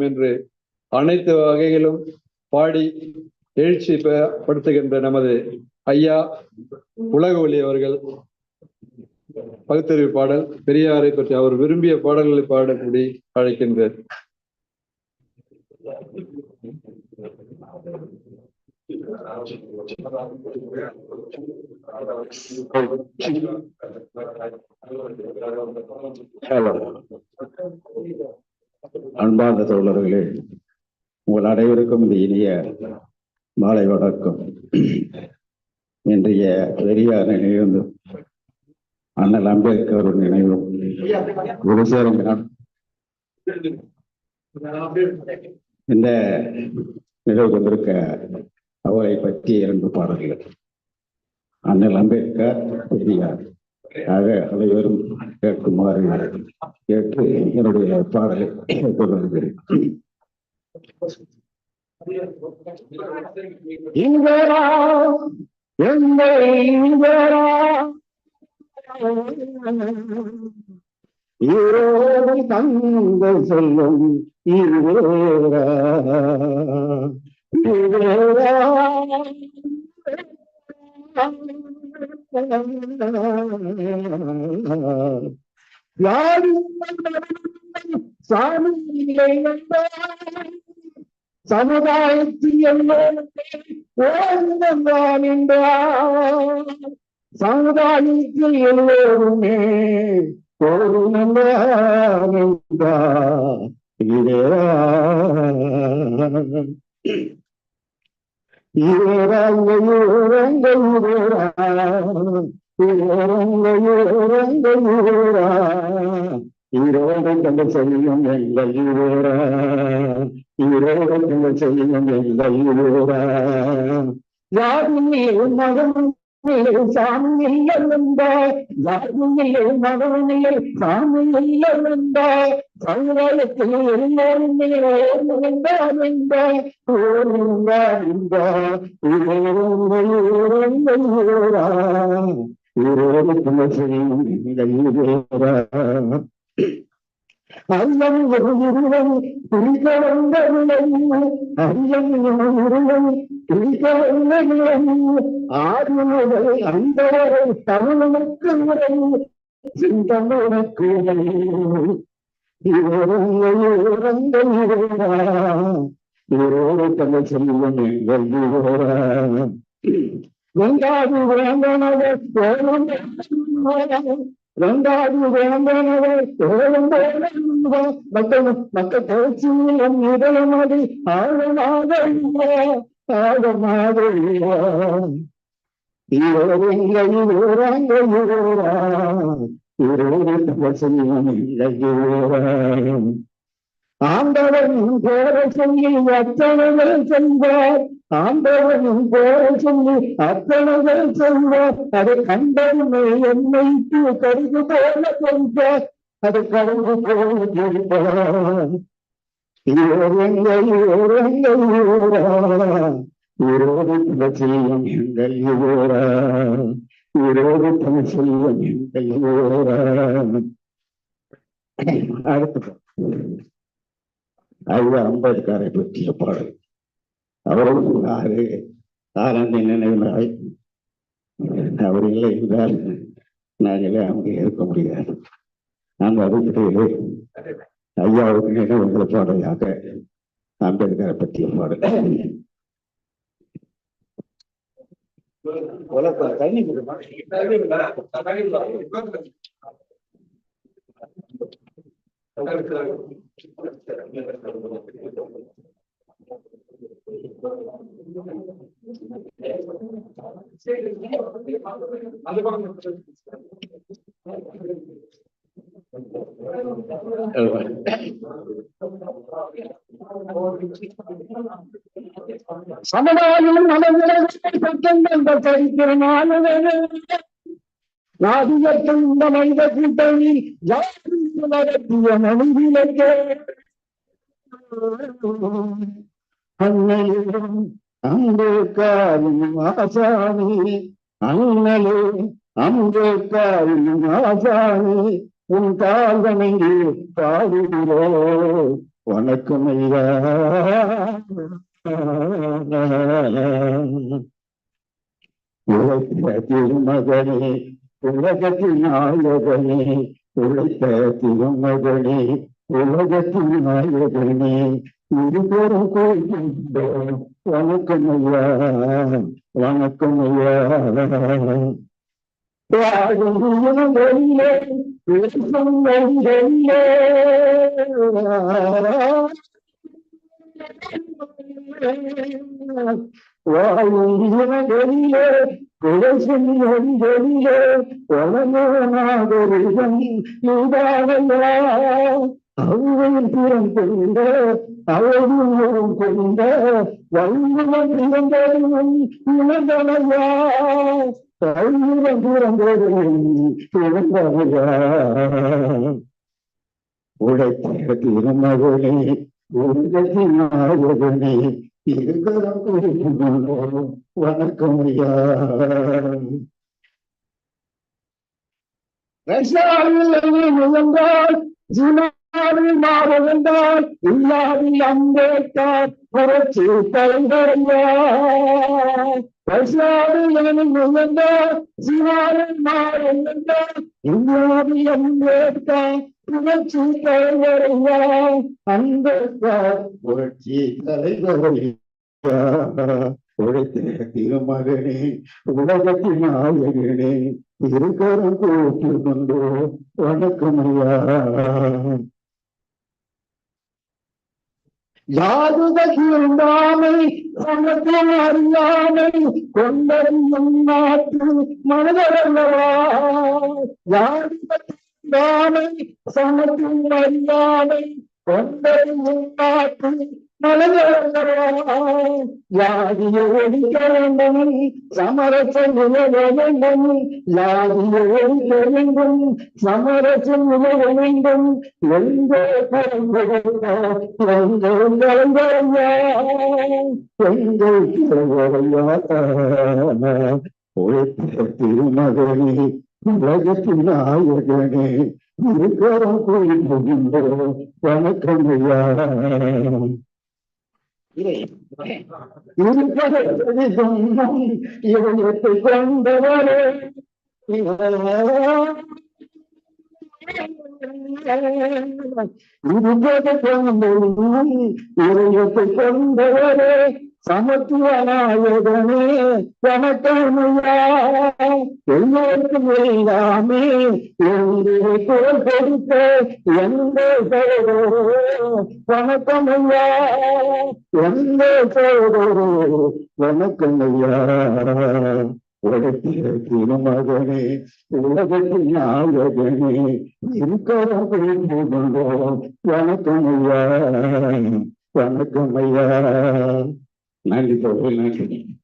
என்று அனைத்து வகையிலும் பாடி எழுச்சி படுத்துகின்ற நமது ஐயா உலக ஒளி அவர்கள் பகுத்தறிவு பாடல் பெரியாரை பற்றி அவர் விரும்பிய பாடல்களை பாடக்கூடி அழைக்கின்றேன் Hello. அன்பார்ந்த தோழர்களே உங்கள் அனைவருக்கும் இந்த இனிய மாலை வணக்கம். இன்றைய பெரியார் நினைவு அண்ணல் அம்பேத்கர் நினைவும் ஒரு சேரும் இந்த நினைவு கொண்டிருக்க அவரை பற்றி இரண்டு பாடல்கள். அண்ணல் அம்பேத்கர் பெரியார் ஆக அனைவரும் கேட்குமாறு கேட்டு என்னுடைய பாடலை தொடர்கிறேன் இங்கரா எங்கள் இங்கரா ஈரோடு தங்க சொல்லும் இருவேரா. யாரும் சாமி இல்லை என்றால் சமுதாயத்தில் எல்லோருமே என்றார் சமுதாயத்தில் எல்லோருமே ஒரு என்றார் இரா ஈரங்க ஈரங்க ஈரங்க கண்ட செய்யும் எங்கள் ஈரோரா ஈரோடு கண்ட செய்யும் எங்கள் ஈரோரா யாருமே மகன் சாமி இல்லைந்த யாருமே மகனிலே சாமி இல்லைந்த சமுதாயத்தில் எல்லோருமே ஓர்ந்தார் என்ற ஓர்ந்தார் என்ற ஈரோங்க ஈரோங்க ஈரோரா ஈரோடு கண்ட செய்யும் எங்கள் ஈரோரா அரியம் இவரோடு செல்வன் எங்கள் இவரா ரெண்டாவது வேந்தனவர் போலும் ரெண்டாவது வேந்தனவர் போலும் மக்கள் மக்கள் பேச்சியம் இதழமதி ஆழமாக ஆழமாக இவரங்க இவரங்க இவரா இவரோடு தந்த செல்வன் ஆண்டவன் பேர சொல்லி அத்தனைகள் செல்வார் ஆண்டவன் போல சொல்லி அத்தனைகள் சொல்வார். அதை கண்டவனை என்னை கருது போல சொல்வார். அது கடந்து போல ஜெயிப்பார் இவரங்க இவரங்க இவரா இவரோடு செல்வம் எங்கள் யோரா இவரோடு தந்த செல்வம் எங்கள் யோரா அடுத்து ஐயா அம்பேத்கரை பற்றிய பாடல். அவரும் ஆறு ஆறாண்டு நினைவு அவர் இல்லை என்றால் நாங்களே அங்கே இருக்க முடியாது. அந்த அடிப்படையிலே ஐயாவுக்கு நினைவுங்கிற பாடலாக அம்பேத்கரை பற்றிய பாடல். சமுதாயம் நலவிலகந்த சரித்திரமான இந்த மனித கூட்டணி யாரும் நடத்திய மனிதனுக்கு அண்ணலும் அம்பேத்கரின் ஆசாமி அண்ணலே அம்பேத்கரின் ஆசாமி உன் கால்வனையே பாடுகிறோ வணக்கம் ஐயா உழைத்த திருமகனே உலகத்தின் நாயகனே உழைத்த திருமகனே உலகத்தின் நாயகனே இருபெரும் வணக்கம் ஐயா வணக்கம் ஐயா வாழும் இனங்களிலே பேசும் நெஞ்சங்களே. வாழும் அவரும் வளமானாதரிடம் நீதானையா அவையில் புறம் கொண்ட அவையும் கொண்ட வல்லுவன் இளந்தரும் இளந்தனையா உழைத்த திருமகளே வணக்கம் ஐயா ரஷ்யாவில் முயன்றால் மாறுகின்றால் இல்லாவில் அம்பேத்கர் புரட்சி தலைவரையா ரஷ்யாவில் முயன்றால் ஜினாவில் இல்லாவில் அம்பேத்கர் புரட்சி தலைவரையா அம்பேத்கர் புரட்சி தலைவரையா உழைத்த திருமகனே உலகத்தின் நாயகனே இருக்கரம் கூட்டி கொண்டோ வணக்கம் ஐயா யாதுதகின்றாமை சமத்துவம் அறியாமை கொண்டறியும் நாட்டு மனிதரல்லவா யாதுதகின்றாமை சமத்துவம் அறியாமை கொண்டறியும் நாட்டு வேண்டும் சமரசம் நிலவ வேண்டும் யாதிய ஒழிக்க வேண்டும் சமரசம் நிலவ வேண்டும் எங்கே பிறந்ததையா திருமகனே உலகத்தின் நாயகனே இருக்கரம் கோயில் வணக்கம் ஐயா இவனத்தை கொண்டவரே இருபது கொண்டவரே சமத்துவனாயகனே எனக்கமையா எல்லோருக்கும் எல்லாமே எங்கே குரல் கொடுத்த எந்த சோதரோ வணக்கமையா எந்த சோதரோ வணக்கமையா உலகத்தில திருமகனே உலகத்தின் நாயகனே இருக்கிறோம் வணக்கமையா வணக்கமையா 90 to 90.